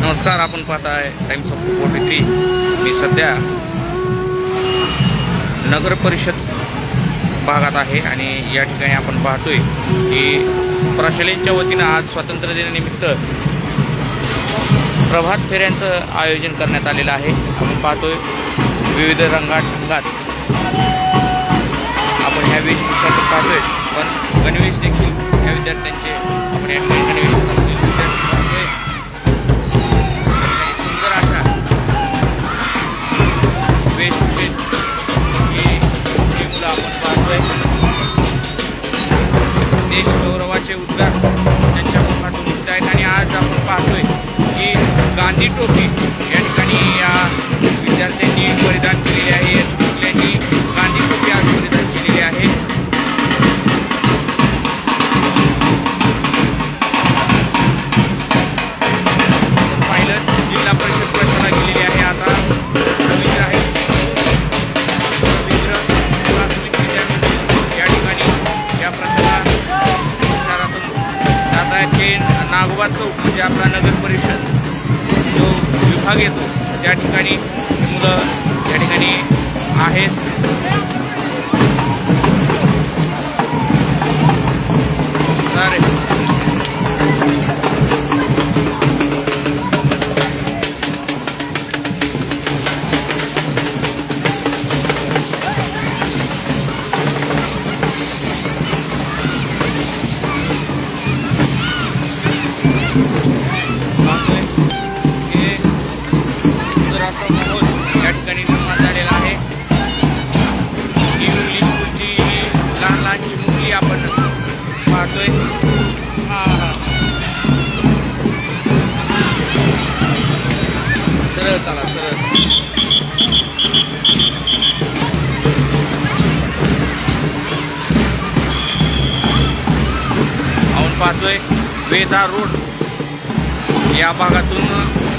नमस्कार आपण पाहताय टाइम्स ऑफ फोर्टी थ्री मी सध्या नगर परिषद भागात आहे आणि या ठिकाणी आपण पाहतोय की प्रशालेच्या वतीनं आज स्वातंत्र्य दिनानिमित्त प्रभात फेऱ्यांचं आयोजन करण्यात आलेलं आहे. आपण पाहतोय विविध रंगात ढंगात आपण ह्या वेशभूषातून पाहतोय. पण गणवेश देखील या विद्यार्थ्यांचे आपण या ठिकाणी गणवेश देशगौरवाचे उद्गार त्यांच्या मुखातून निघत आहेत. आणि आज आपण पाहतोय की गांधी टोपी या ठिकाणी या विद्यार्थ्यांनी परिधान केलेली आहे. या ठिकाणी मुलं या ठिकाणी आहेत. वेदा रोड. या भागातून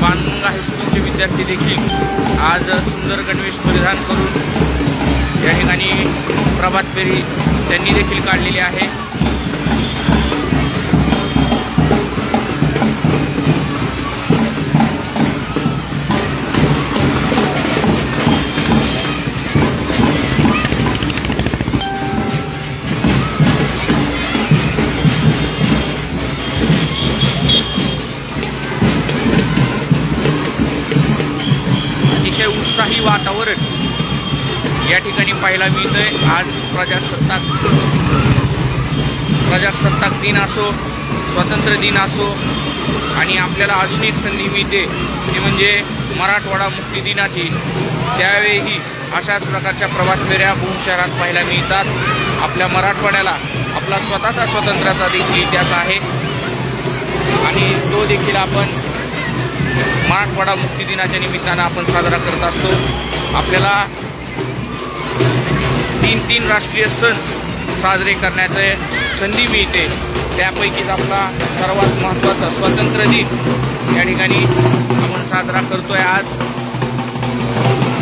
बानगंगा हायस्कूलचे विद्यार्थी देखील आज सुंदर गणवेश परिधान करून या ठिकाणी प्रभात फेरी त्यांनी देखील काढलेली आहे. उत्साही वातावरण. या ठिकाणी पाहायला मिळतंय आज प्रजासत्ताक प्रजासत्ताक दिन असो स्वातंत्र्य दिन असो आणि आपल्याला अजून एक संधी मिळते ती म्हणजे मराठवाडा मुक्ती दिनाची. त्यावेळीही अशाच प्रकारच्या प्रभात फेऱ्या भूम शहरात पाहायला मिळतात. आपल्या मराठवाड्याला आपला स्वतःचा स्वातंत्र्याचा देखील इतिहास आहे. आणि तो देखील आपण मराठवाडा मुक्ती दिनाच्या निमित्तानं आपण साजरा करत असतो. आपल्याला तीन तीन राष्ट्रीय सण साजरे करण्याचे संधी मिळते. त्यापैकीच आपला सर्वात महत्त्वाचा स्वातंत्र्य दिन या ठिकाणी आपण साजरा करतोय आज.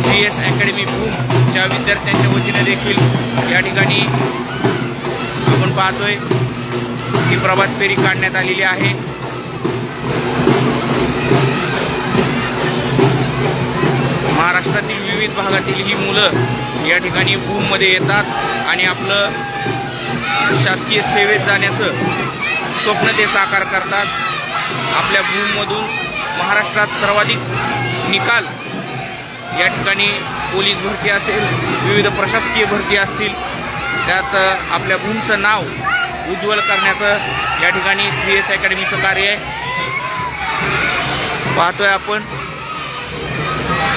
बी एस अकॅडमी भूमच्या विद्यार्थ्यांच्या वतीने देखील या ठिकाणी आपण पाहतोय ही प्रभात फेरी काढण्यात आलेली आहे. महाराष्ट्रातील विविध भागातील ही मुलं या ठिकाणी भूममध्ये येतात आणि आपलं शासकीय सेवेत जाण्याचं स्वप्न ते साकार करतात. आपल्या भूममधून महाराष्ट्रात सर्वाधिक निकाल या ठिकाणी पोलीस भरती असेल विविध प्रशासकीय भरती असतील. त्यात आपल्या भूमचं नाव उज्ज्वल करण्याचं या ठिकाणी थ्री एस अकॅडमीचं कार्य आहे. पाहतोय आपण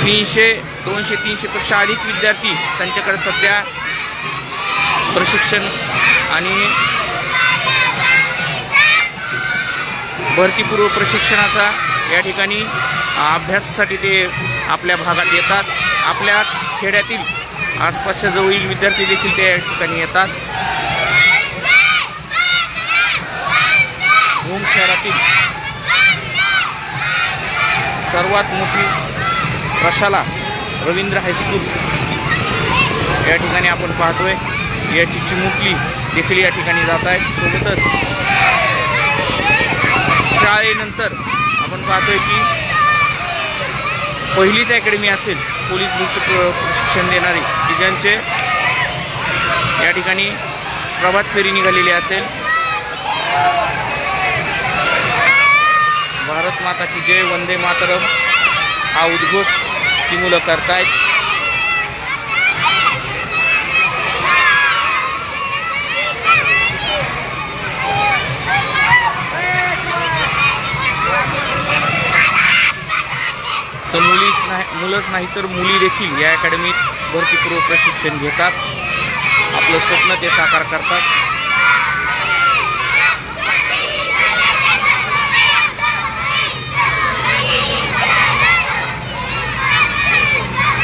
तीनशे दोनशे तीनशेपेक्षा अधिक विद्यार्थी त्यांच्याकडे सध्या प्रशिक्षण आणि भरतीपूर्व प्रशिक्षणाचा या ठिकाणी अभ्यासासाठी ते आपल्या भागात येतात. आपल्या खेड्यातील आसपासच्या जवळील विद्यार्थी देखील त्या ठिकाणी येतात. भूम शहरातील सर्वात मोठी प्रशाला रवींद्र हायस्कूल या ठिकाणी आपण पाहतोय याची चिमुकली देखील या ठिकाणी जात आहे. सोबतच शाळेनंतर आपण पाहतोय की पहिलीच अकॅडमी असेल पोलीस भरती प्रशिक्षण देणारी. की ज्यांचे या ठिकाणी प्रभात फेरी निघालेली असेल. भारत माता की जय वंदे मातरम. हा उद्घोष ती मुलं करतायत. तर मुलीच नाही मुलंच नाही तर मुली देखील या अकॅडमीत भरतीपूर्व प्रशिक्षण घेतात. आपलं स्वप्न ते साकार करतात.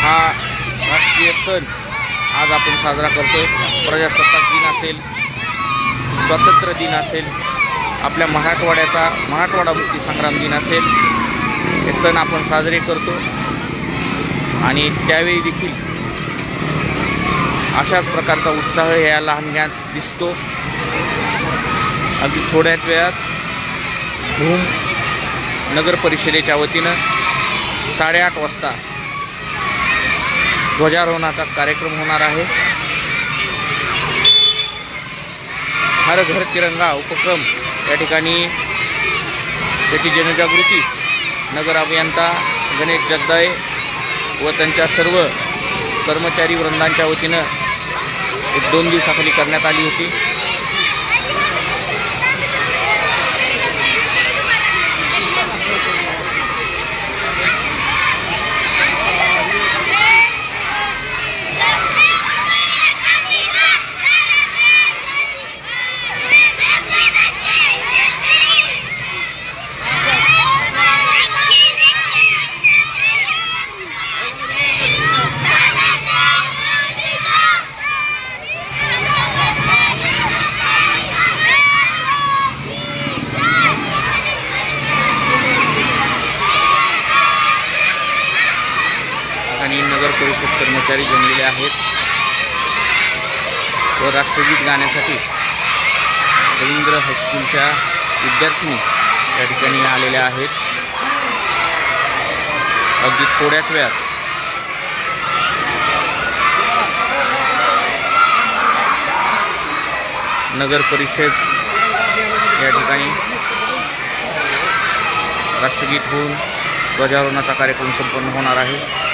हा राष्ट्रीय सण आज आपण साजरा करतोय. प्रजासत्ताक दिन असेल स्वातंत्र्य दिन असेल आपल्या मराठवाड्याचा मराठवाडा मुक्ती संग्राम दिन असेल हे सण आपण साजरे करतो. आणि त्यावेळी देखील अशाच प्रकारचा उत्साह या लहानग्यात दिसतो. अगदी थोड्याच वेळात भूम नगर परिषदेच्या वतीनं साडेआठ वाजता ध्वजारोहणाचा कार्यक्रम होणार आहे. हर घर तिरंगा उपक्रम या ठिकाणी त्याची जनजागृती नगर अभियंता गणेश जगदाळे व त्यांच्या सर्व कर्मचारी वृंदांच्या वतीनं एक दोन दिवसाखाली करण्यात आली होती. आणि नगर परिषद कर्मचारी जमलेले आहेत. व राष्ट्रगीत गाण्यासाठी रवींद्र हायस्कूलच्या विद्यार्थिनी या ठिकाणी आलेल्या आहेत. अगदी थोड्याच वेळात नगर परिषद या ठिकाणी राष्ट्रगीत होऊन ध्वजारोहणाचा कार्यक्रम संपन्न होणार आहे.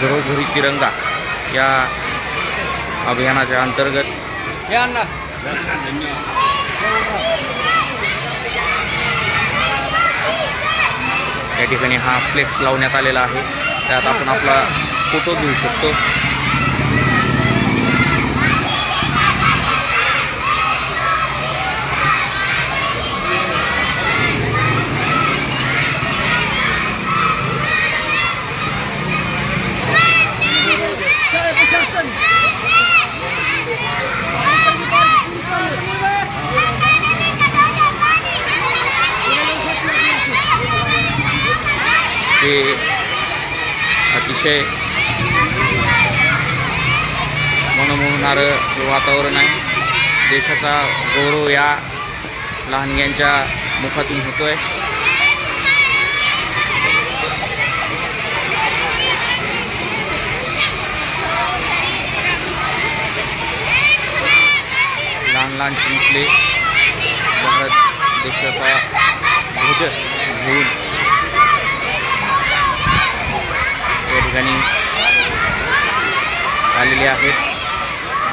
घरोघरी तिरंगा या अभियानाच्या अंतर्गत. या ठिकाणी हा फ्लेक्स लावण्यात आलेला आहे. त्यात आपण आपला फोटो घेऊ शकतो हे अतिशय मनमोहणारं जे वातावरण आहे देशाचा गौरव या लहानग्यांच्या मुखातून होतोय. लहान लहान चिमुकले भारत देशाचा ध्वज घेऊन ठिकाणी आलेले आहेत.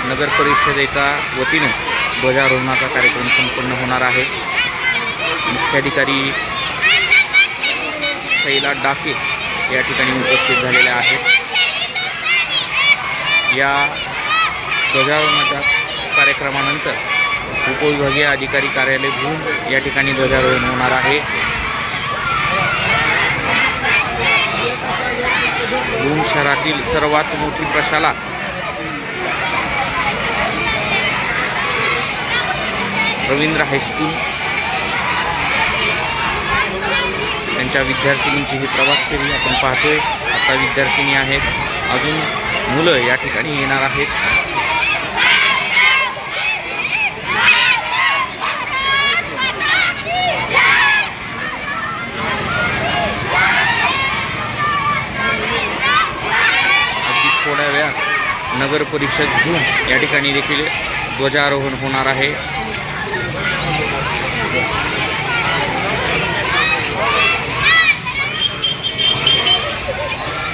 नगर परिषदेच्या वतीनं ध्वजारोहणाचा कार्यक्रम संपन्न होणार आहे. मुख्याधिकारी शैला डाके या ठिकाणी उपस्थित झालेल्या आहेत. या ध्वजारोहणाच्या कार्यक्रमानंतर उपविभागीय अधिकारी कार्यालय भूम या ठिकाणी ध्वजारोहण होणार आहे. भूम शहरातील सर्वात मोठी प्रशाला. रवींद्र हायस्कूल त्यांच्या विद्यार्थिनींची ही प्रवास फेरी आपण पाहतोय. आता विद्यार्थिनी आहेत. अजून मुलं या ठिकाणी येणार आहेत. नगर परिषद घेऊन या ठिकाणी देखील ध्वजारोहण होणार आहे.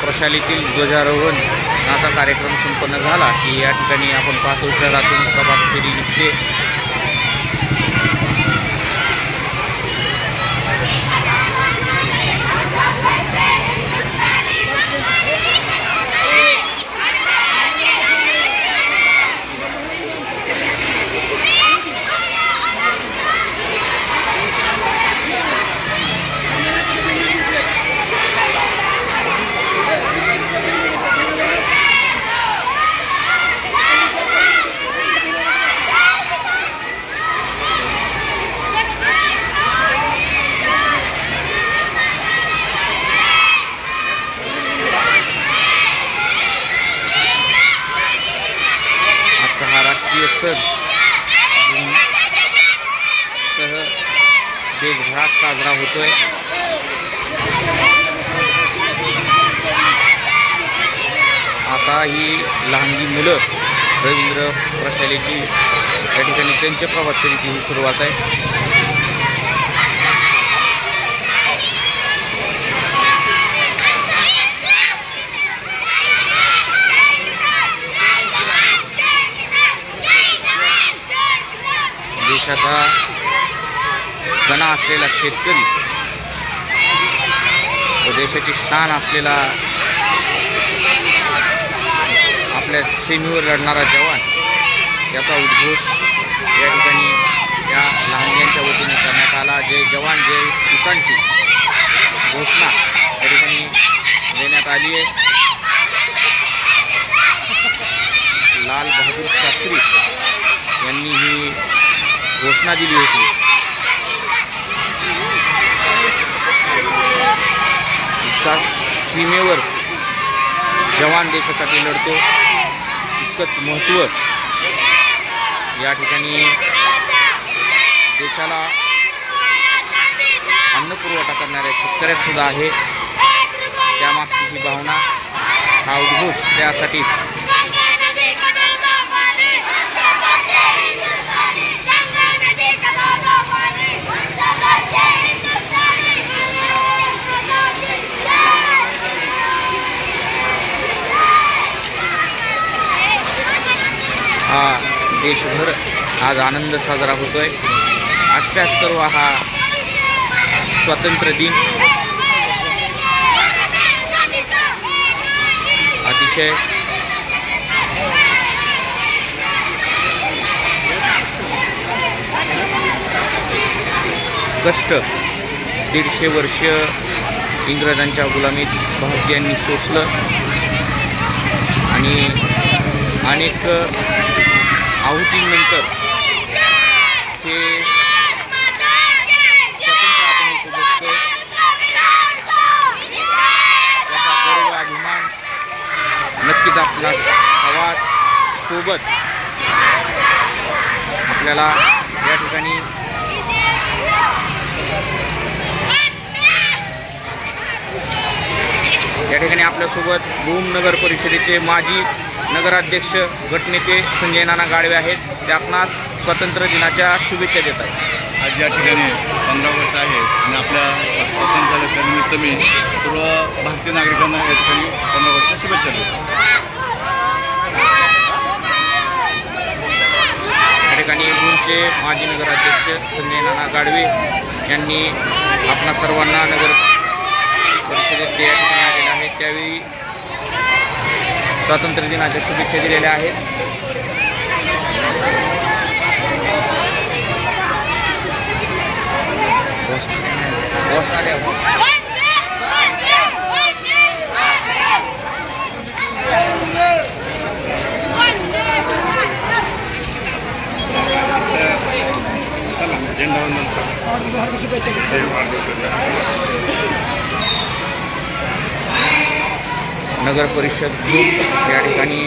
प्रशालेतील ध्वजारोहणाचा कार्यक्रम संपन्न झाला की या ठिकाणी आपण पाहतो शहरातून प्रभात फेरी निघते आजचा हा राष्ट्रीय सण सह देशभरात साजरा होतोय. आता ही लहानगी मुलं रवींद्र प्रशालेची या ठिकाणी त्यांच्या प्रभात फेरीची ही सुरुवात आहे. देशाचा कणा असलेला शेतकरी व देशाची शान असलेला आपल्या सीमेवर लढणारा जवान याचा उद्घोष या ठिकाणी या लहानग्यांच्या वतीने करण्यात आला. जे जवान जे किसानची घोषणा या ठिकाणी देण्यात आली आहे. लाल बहादूर शास्त्री यांनी ही घोषणा दिली होती. इतका सीमेवर जवान देशासाठी लढतो. इतकंच महत्त्व या ठिकाणी देशाला अन्नपुरवठा करणाऱ्या शेतकऱ्यात सुद्धा आहे. त्यामागची ही भावना हा उद्घोष त्यासाठीच हा देशभर आज आनंद साजरा होतो होतोय अठ्ठ्याहत्तरवा हा स्वातंत्र्य दिन. अतिशय. कष्ट. दीडशे वर्ष इंग्रजांच्या गुलामीत भारतीयांनी सोसलं. आणि अनेक आहुतीनंतर हे स्वतंत्र आपण उपभोगतोय त्याचा गर्व अभिमान नक्कीच आपला आवाज सोबत आपल्याला या ठिकाणी या ठिकाणी आपल्यासोबत भूम नगर परिषदेचे माजी नगराध्यक्ष गटनेते संजय नाना गाडवे आहेत. ते आपणास स्वातंत्र्य दिनाच्या शुभेच्छा देत आहेत. आज या ठिकाणी पंधरा ऑगस्ट आहे आणि आपल्या स्वातंत्र्य निमित्त मी सर्व भारतीय नागरिकांना या ठिकाणी पंधरा ऑगस्टच्या शुभेच्छा देतो. या ठिकाणी भूमचे माजी नगराध्यक्ष संजय नाना गाडवे यांनी आपणा सर्वांना नगर परिषदेत ते या ठिकाणी आलेले आहेत त्यावेळी स्वातंत्र्य दिनाच्या शुभेच्छा दिलेल्या आहेत. नगर परिषद ग्रुप या ठिकाणी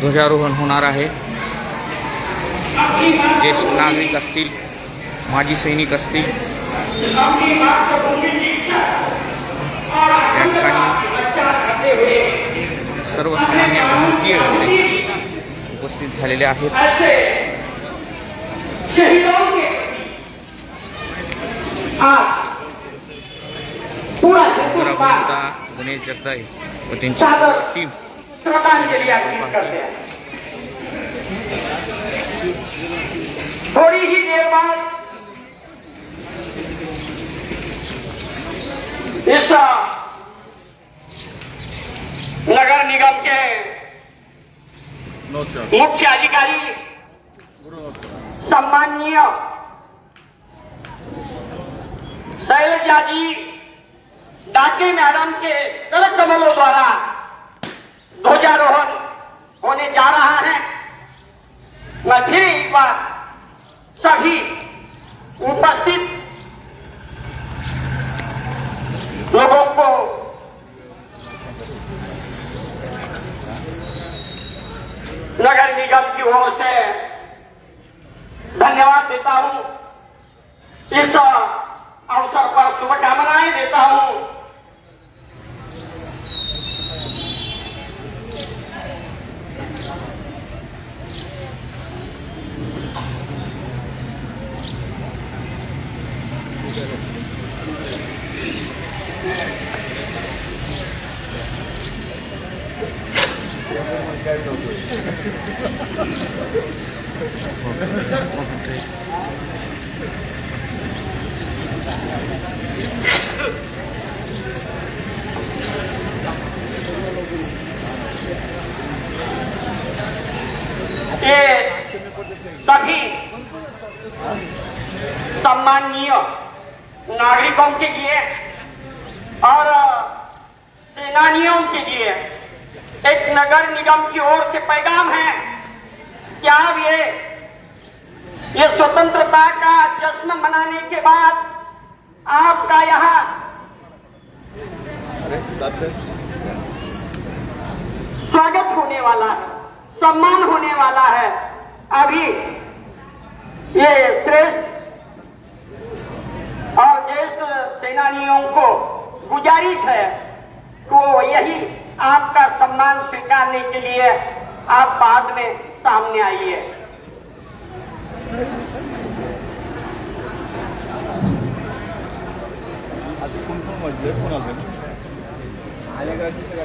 ध्वजारोहण होणार आहे. ज्येष्ठ नागरिक असतील माजी सैनिक असतील या ठिकाणी सर्वसामान्य भारतीय असे उपस्थित झालेले आहेत. गणेश जगदाळे व त्यांची टीम. थोड़ी ही देर बाद इस नगर निगम के मुख्य अधिकारी सम्माननीय शैलजा जी डाके मैडम के कर कमलों द्वारा ध्वजारोहण होने जा रहा है। मैं फिर एक बार सभी उपस्थित लोगों को नगर निगम की ओर से धन्यवाद देता हूँ। इस अवसर पर शुभकामनाएँ देता हूँ। स्वागत होने वाला है सम्मान होने वाला है। अभी ये श्रेष्ठ और ज्येष्ठ सेनानियों को गुजारिश है तो यही आपका सम्मान स्वीकारने के लिए आप बाद में सामने आइए। आता कोण कोण आलं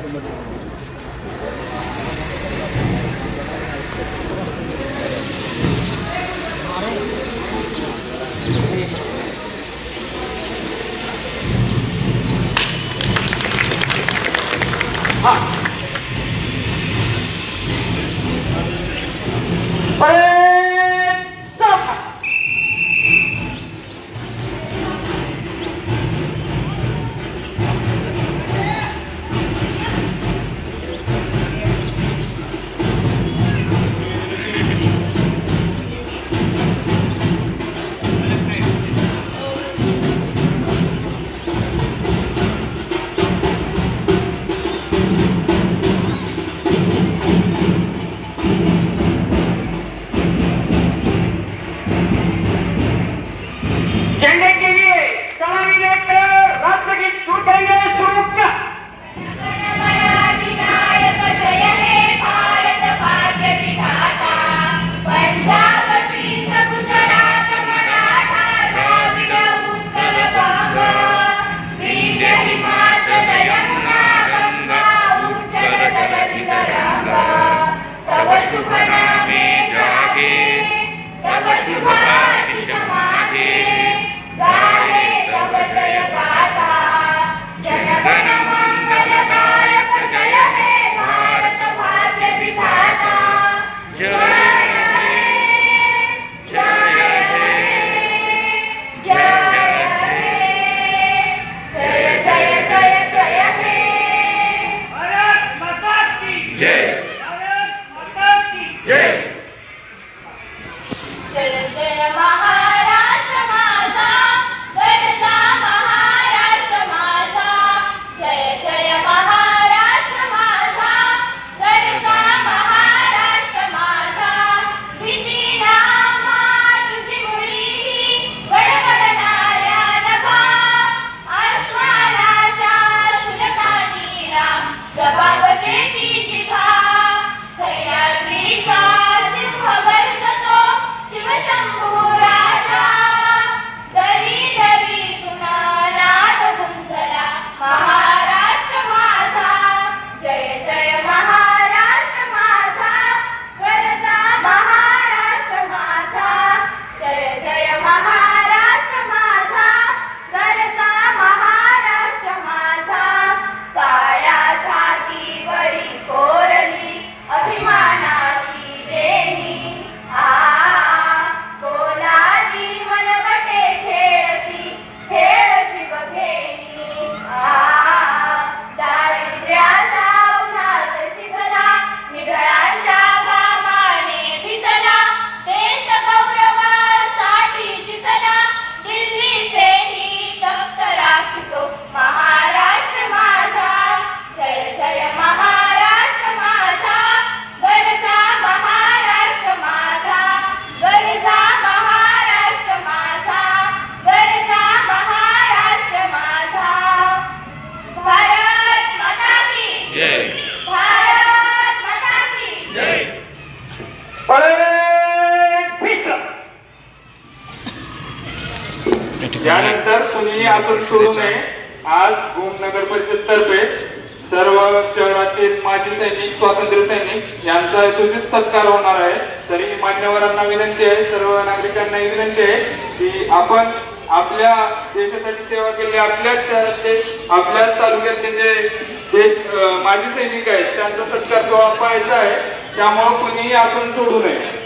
सैनिक आहेत त्यांचा सत्कार सोहळा पाहायचा आहे त्यामुळे कुणीही आपण सोडू नये.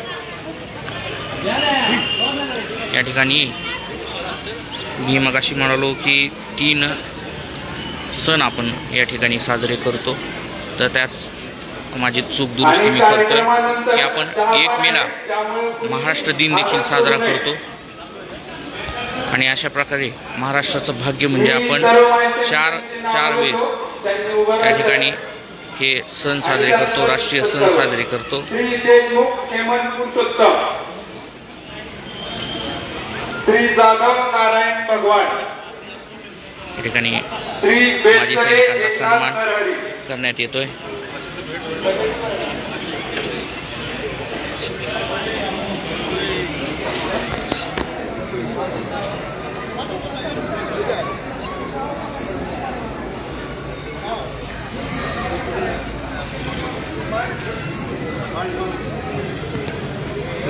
या ठिकाणी मी मगाशी म्हणालो की तीन सण आपण या ठिकाणी साजरे करतो. तर त्याच माझी चूक दुरुस्ती मी करतोय की आपण एक मेला महाराष्ट्र दिन देखील साजरा करतो. आणि अशा प्रकारे महाराष्ट्राचं भाग्य म्हणजे आपण चार चार वेळेस या ठिकाणी हे सण साजरे करतो राष्ट्रीय सण साजरे करतो श्री जाधव नारायण भगवान या ठिकाणी माजी सैनिकांचा सन्मान. करण्यात येतोय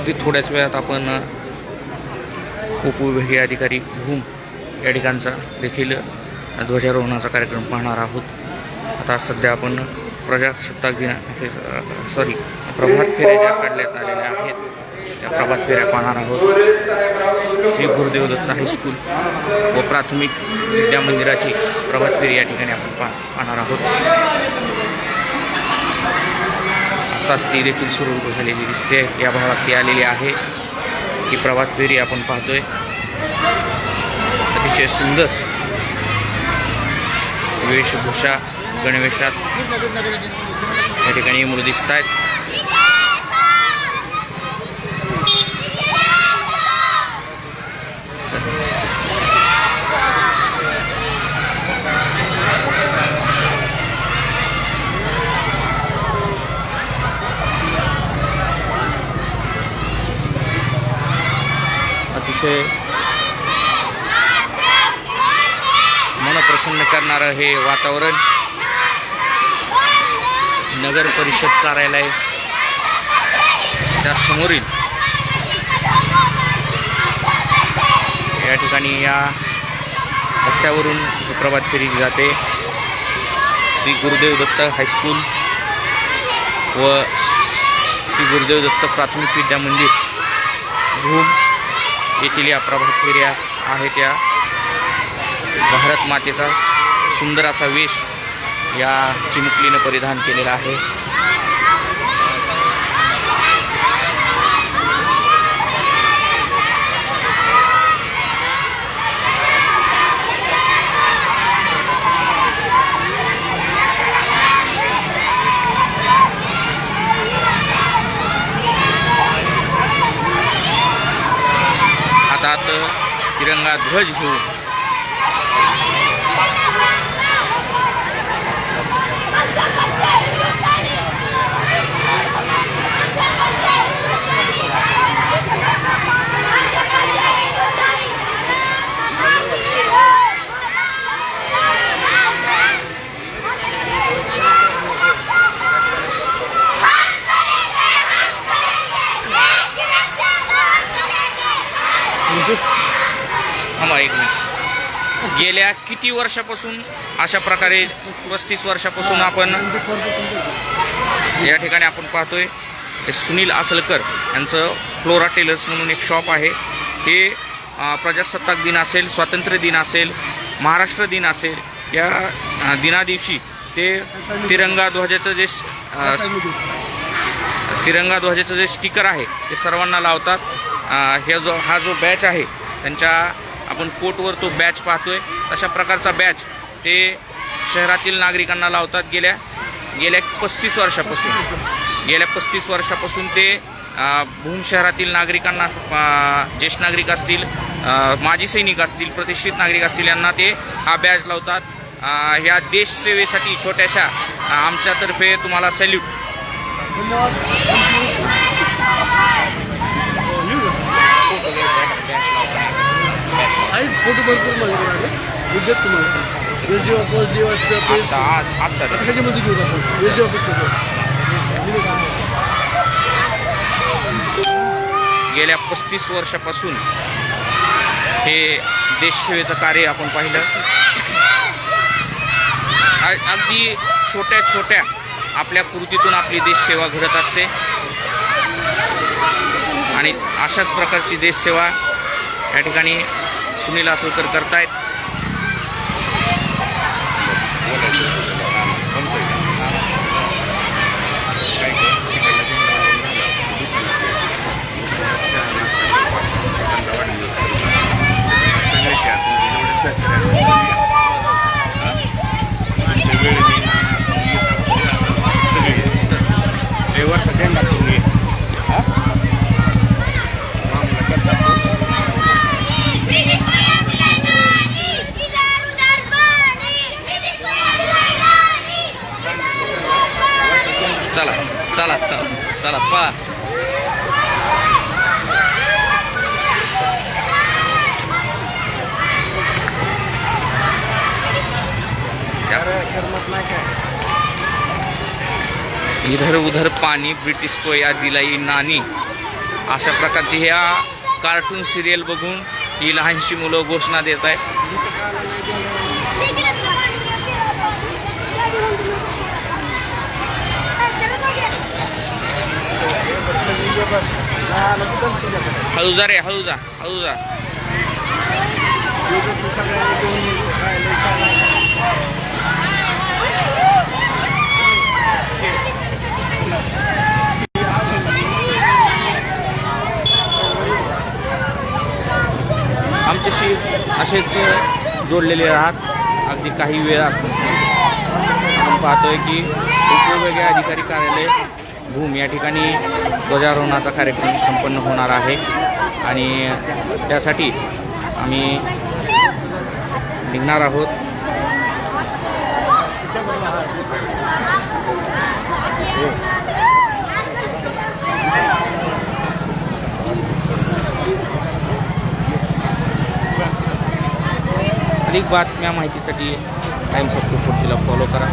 अगदी थोड्याच वेळात आपण उपविभागीय अधिकारी भूम या ठिकाणचा देखील ध्वजारोहणाचा कार्यक्रम पाहणार आहोत. आता सध्या आपण प्रजासत्ताक दिन सॉरी प्रभात फेऱ्या ज्या काढण्यात आलेल्या आहेत त्या प्रभात फेऱ्या पाहणार आहोत. श्री गुरुदेव दत्त हायस्कूल व प्राथमिक विद्या मंदिराची प्रभात फेरी या ठिकाणी आपण पा पाहणार आहोत. आत्ताच ती देखील सुरू झालेली दिसते. या भागात ती आलेली आहे. ही प्रभात फेरी आपण पाहतोय. अतिशय सुंदर वेशभूषा गणवेशात या ठिकाणी मुलं दिसत आहेत हे वातावरण नगर परिषद कार्यालय त्या समोरील. या ठिकाणी या रस्त्यावरून प्रभात फेरी जाते. श्री गुरुदेव दत्त हायस्कूल व श्री गुरुदेव दत्त प्राथमिक विद्या मंदिर भूम येथील या प्रभात फेऱ्या आहेत या. भारत मातेचा सुंदर असा वेश या चिमुकलीनं परिधान केलेला आहे. हातात तिरंगा ध्वज घेऊन थांबा एक मिनिट. गेल्या किती वर्षापासून अशा प्रकारे पस्तीस वर्षापासून आपण या ठिकाणी आपण पाहतोय. हे सुनील आसलकर यांचं फ्लोरा टेलर्स म्हणून एक शॉप आहे. हे प्रजासत्ताक दिन असेल स्वातंत्र्य दिन असेल महाराष्ट्र दिन असेल या दिनादिवशी ते तिरंगा ध्वजाचं जे तिरंगा ध्वजाचं जे स्टिकर आहे ते सर्वांना लावतात. हे जो हा जो बॅच आहे त्यांच्या आपण कोटवर तो बॅच पाहतोय. तशा प्रकारचा बॅच ते शहरातील नागरिकांना लावतात. गेल्या गेल्या पस्तीस वर्षापासून गेल्या पस्तीस वर्षापासून ते भूम शहरातील नागरिकांना ज्येष्ठ नागरिक असतील माजी सैनिक असतील प्रतिष्ठित नागरिक असतील यांना ते हा बॅच लावतात. ह्या देशसेवेसाठी छोट्याशा आमच्यातर्फे तुम्हाला सॅल्यूट. फोटो भरपूर माझ्याकडे आले तुम्हाला. S D office. D P office आता. ह्याच्यामध्ये घेऊ आपण. एस डी ऑफिस कसं गेल्या पस्तीस वर्षापासून हे देशसेवेचं कार्य आपण पाहिलं. अगदी छोट्या छोट्या आपल्या कृतीतून आपली देशसेवा घडत असते. आणि अशाच प्रकारची देशसेवा या ठिकाणी सुनील आसोलकर करतायत ब्रिटिश वया दिला नाही इदार उदार पाणी ब्रिटिश वया दिला नाही इदार उदार पाणी चला चला चला चला पा इधर उधर पाणी ब्रिटिश को या दिलाई नानी। अशा प्रकारची ह्या कार्टून सिरियल बघून ही लहानशी मुलं घोषणा देत आहेत. हळू जा रे हळू जा हळू जा जोडलेले राहत. अगदी काही वेळ असतो. आपण पाहतोय की उपविभागीय अधिकारी कार्यालय भूम या ठिकाणी ध्वजारोहणाचा कार्यक्रम संपन्न होणार आहे. आणि त्यासाठी आम्ही निघणार आहोत. अधिक बातम्या माहितीसाठी टाइम्स ऑफ रिपोर्टला फॉलो करा.